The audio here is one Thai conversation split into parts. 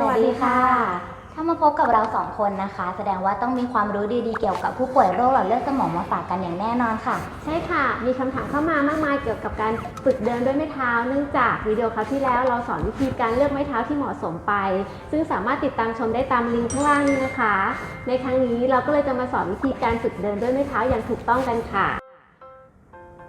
สวัสดีค่ะ ถ้ามาพบกับเราสองคนนะคะ แสดงว่าต้องมีความรู้ดีๆ เกี่ยวกับผู้ป่วยโรคหลอดเลือดสมองมาฝากกันอย่างแน่นอนค่ะ ใช่ค่ะ มีคำถามเข้ามามากมายเกี่ยวกับการฝึกเดินด้วยไม้เท้า เนื่องจากวิดีโอคราวที่แล้วเราสอนวิธีการเลือกไม้เท้าที่เหมาะสมไป ซึ่งสามารถติดตามชมได้ตามลิงก์ข้างล่างนี้นะคะ ในครั้งนี้เราก็เลยจะมาสอนวิธีการฝึกเดินด้วยไม้เท้าอย่างถูกต้องกันค่ะ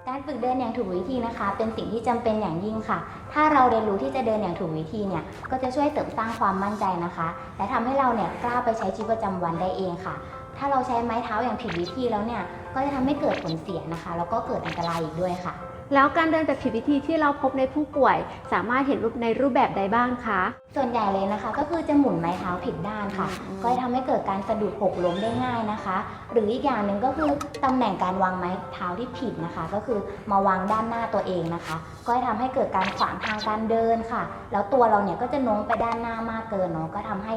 การฝึกเดินอย่างถูกวิธีนะคะ เป็นสิ่งที่จำเป็นอย่างยิ่งค่ะ ถ้าเราเรียนรู้ที่จะเดินอย่างถูกวิธีเนี่ย ก็จะช่วยเสริมสร้างความมั่นใจนะคะ และทำให้เราเนี่ยกล้าไปใช้ชีวิตประจำวันได้เองค่ะ ถ้าเราใช้ไม้เท้าอย่างผิดวิธีแล้วเนี่ยก็จะทำให้เกิดผลเสียนะคะ แล้วก็เกิดอันตรายอีกด้วยค่ะ แล้วการเดินแบบผิดวิธีที่เราพบในผู้ป่วย สามารถเห็นรูปในรูปแบบใดบ้างคะ ส่วนใหญ่เลยนะคะ ก็คือจะหมุนไม้เท้าผิดด้านค่ะ อืม ก็จะทำให้เกิดการสะดุดหกล้มได้ง่ายนะคะ หรืออีกอย่างหนึ่งก็คือตำแหน่งการวางไม้เท้าที่ผิดนะคะ ก็คือมาวางด้านหน้าตัวเองนะคะ ก็จะทำให้เกิดการขวางทางการเดินค่ะ แล้วตัวเราเนี่ยก็จะโน้มไปด้านหน้ามากเกินเนาะก็ทำให้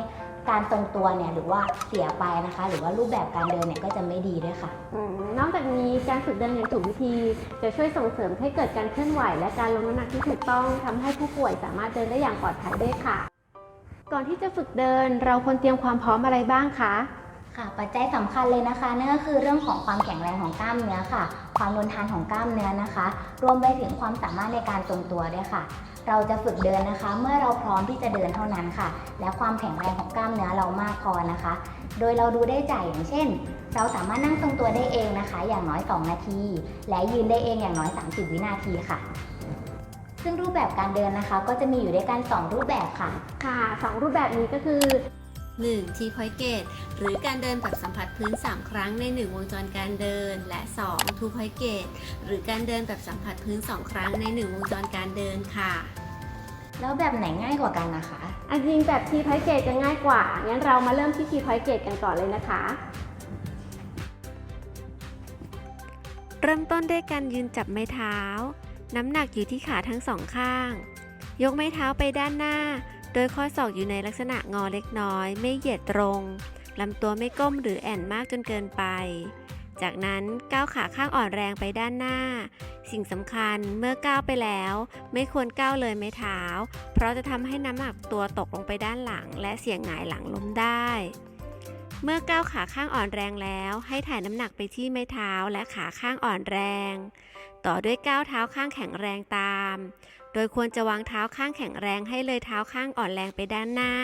การทรงตัวเนี่ยหรือว่าเสียไปนะคะ หรือว่ารูปแบบการเดินเนี่ยก็จะไม่ดีด้วยค่ะ อืมนอกจากนี้การฝึกเดินอย่างถูกวิธี จะช่วยส่งเสริมให้เกิดการเคลื่อนไหว และการลงน้ำหนักที่ถูกต้องทำให้ผู้ป่วยสามารถเดินได้อย่างปลอดภัยด้วยค่ะ ก่อนที่จะฝึกเดินเราควรเตรียมความพร้อมอะไรบ้างคะค่ะปัจจัยสำคัญเลยนะคะนั่นก็คือเรื่องของความแข็งแรงของกล้ามเนื้อค่ะ ความทนทานของกล้ามเนื้อนะคะ รวมไปถึงความสามารถในการทรงตัวด้วยค่ะ เราจะฝึกเดินนะคะ เมื่อเราพร้อมที่จะเดินเท่านั้นค่ะ และความแข็งแรงของกล้ามเนื้อเรามากพอนะคะ โดยเราดูได้จากอย่างเช่น เราสามารถนั่งทรงตัวได้เองนะคะ อย่างน้อย 2 นาที และยืนได้เองอย่างน้อย 30 วินาทีค่ะ ซึ่งรูปแบบการเดินนะคะ ก็จะมีอยู่ด้วยกัน 2 รูปแบบค่ะ ค่ะสองรูปแบบนี้ก็คือ 1. ทีพอยเกต หรือการเดินแบบสัมผัสพื้น 3 ครั้งใน 1 วงจรการเดิน และ 2. ทูพอยเกต หรือการเดินแบบสัมผัสพื้น 2 ครั้งใน 1 วงจรการเดินค่ะ แล้วแบบไหนง่ายกว่ากันนะคะ อันจริงแบบทีพอยเกตจะง่ายกว่า งั้นเรามาเริ่มที่ทีพอยเกตกันก่อนเลยนะคะ เริ่มต้นด้วยการยืนจับไม้เท้า น้ำหนักอยู่ที่ขาทั้งสองข้าง ยกไม้เท้าไปด้านหน้า โดยข้อศอกอยู่ในลักษณะงอเล็กน้อย ไม่เหยียดตรงลำตัวไม่ก้มหรือแอ่นมากจนเกินไป จากนั้นก้าวขาข้างอ่อนแรงไปด้านหน้า สิ่งสำคัญเมื่อก้าวไปแล้ว ไม่ควรก้าวเลยไม้เท้า เพราะจะทำให้น้ำหนักตัวตกลงไปด้านหลัง และเสี่ยงหงายหลังล้มได้ เมื่อก้าวขาข้างอ่อนแรงแล้ว ให้ถ่ายน้ำหนักไปที่ไม้เท้าและขาข้างอ่อนแรง ต่อด้วยก้าวเท้าข้างแข็งแรงตาม โดยควรจะวางเท้าข้างแข็งแรงให้เลยเท้าข้างอ่อนแรงไปด้านหน้า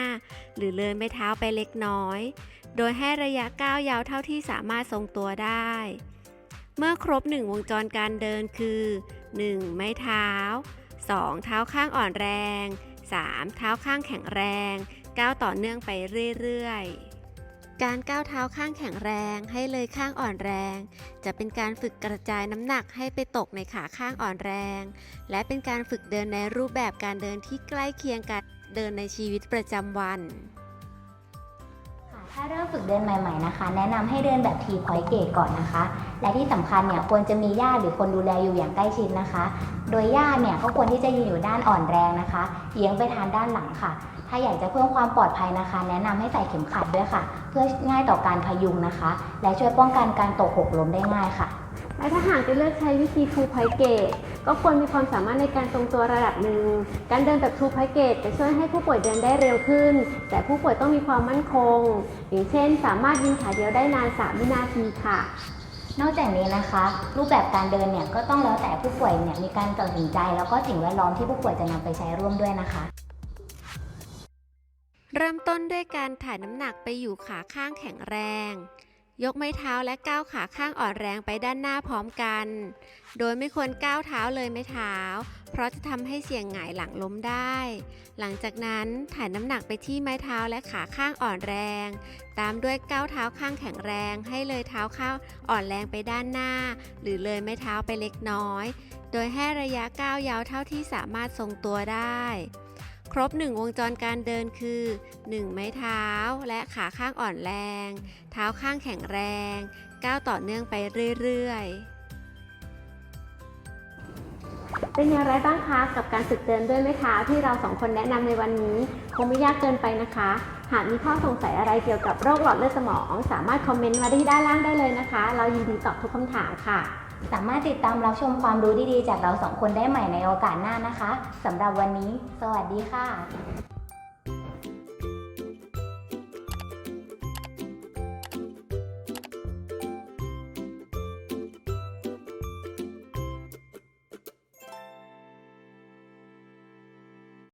หรือเลยไม้เท้าไปเล็กน้อย โดยให้ระยะก้าวยาวเท่าที่สามารถทรงตัวได้ เมื่อครบ 1 วงจรการเดินคือ 1. ไม้เท้า 2. เท้าข้างอ่อนแรง 3. เท้าข้างแข็งแรงก้าวต่อเนื่องไปเรื่อยๆ การก้าวเท้าข้างแข็งแรงให้เลยข้างอ่อนแรง จะเป็นการฝึกกระจายน้ำหนักให้ไปตกในขาข้างอ่อนแรง และเป็นการฝึกเดินในรูปแบบการเดินที่ใกล้เคียงกับเดินในชีวิตประจำวันถ้าเริ่มฝึกเดินใหม่ ๆนะคะ แนะนำให้เดินแบบทีพอยเกตก่อนนะคะ และที่สำคัญเนี่ยควรจะมีญาติหรือคนดูแลอยู่อย่างใกล้ชิดนะคะ โดยญาติเนี่ยก็ควรที่จะยืนอยู่ด้านอ่อนแรงนะคะเอียงไปทางด้านหลังค่ะ ถ้าอยากจะเพิ่มความปลอดภัยนะคะ แนะนำให้ใส่เข็มขัดด้วยค่ะ เพื่อง่ายต่อการพยุงนะคะ และช่วยป้องกันการตกหกล้มได้ง่ายค่ะและถ้าหากจะเลือกใช้วิธี two point gate ก็ควรมีความสามารถในการทรงตัวระดับหนึ่ง การเดินแบบ two point gate จะช่วยให้ผู้ป่วยเดินได้เร็วขึ้น แต่ผู้ป่วยต้องมีความมั่นคง อย่างเช่น สามารถยืนขาเดียวได้นาน 3 วินาทีค่ะ นอกจากนี้นะคะ รูปแบบการเดินเนี่ยก็ต้องแล้วแต่ผู้ป่วยเนี่ยมีการตัดสินใจ แล้วก็สิ่งแวดล้อมที่ผู้ป่วยจะนำไปใช้ร่วมด้วยนะคะ เริ่มต้นด้วยการถ่ายน้ำหนักไปอยู่ขาข้างแข็งแรง ยกไม้เท้าและก้าวขาข้างอ่อนแรงไปด้านหน้าพร้อมกัน โดยไม่ควรก้าวเท้าเลยไม้เท้า เพราะจะทำให้เสี่ยงหงายหลังล้มได้ หลังจากนั้นถ่ายน้ำหนักไปที่ไม้เท้าและขาข้างอ่อนแรง ตามด้วยก้าวเท้าข้างแข็งแรง ให้เลยเท้าข้างอ่อนแรงไปด้านหน้า หรือเลยไม้เท้าไปเล็กน้อย โดยให้ระยะก้าวยาวเท่าที่สามารถทรงตัวได้ ครบ 1 วงจรการเดินคือ 1 ไม้เท้าและขาข้างอ่อนแรง เท้าข้างแข็งแรงก้าวต่อเนื่องไปเรื่อยๆ เป็นอย่างไรบ้างคะกับการฝึกเดินด้วยไม้เท้าที่เราสองคนแนะนำในวันนี้ คงไม่ยากเกินไปนะคะ หากมีข้อสงสัยอะไรเกี่ยวกับโรคหลอดเลือดสมอง สามารถคอมเมนต์มาที่ด้านล่างได้เลยนะคะ เรายินดีตอบทุกคำถามค่ะ สามารถติดตามรับชมความรู้ดีๆ จากเราสองคนได้ใหม่ในโอกาสหน้านะคะสำหรับวันนี้ สวัสดีค่ะ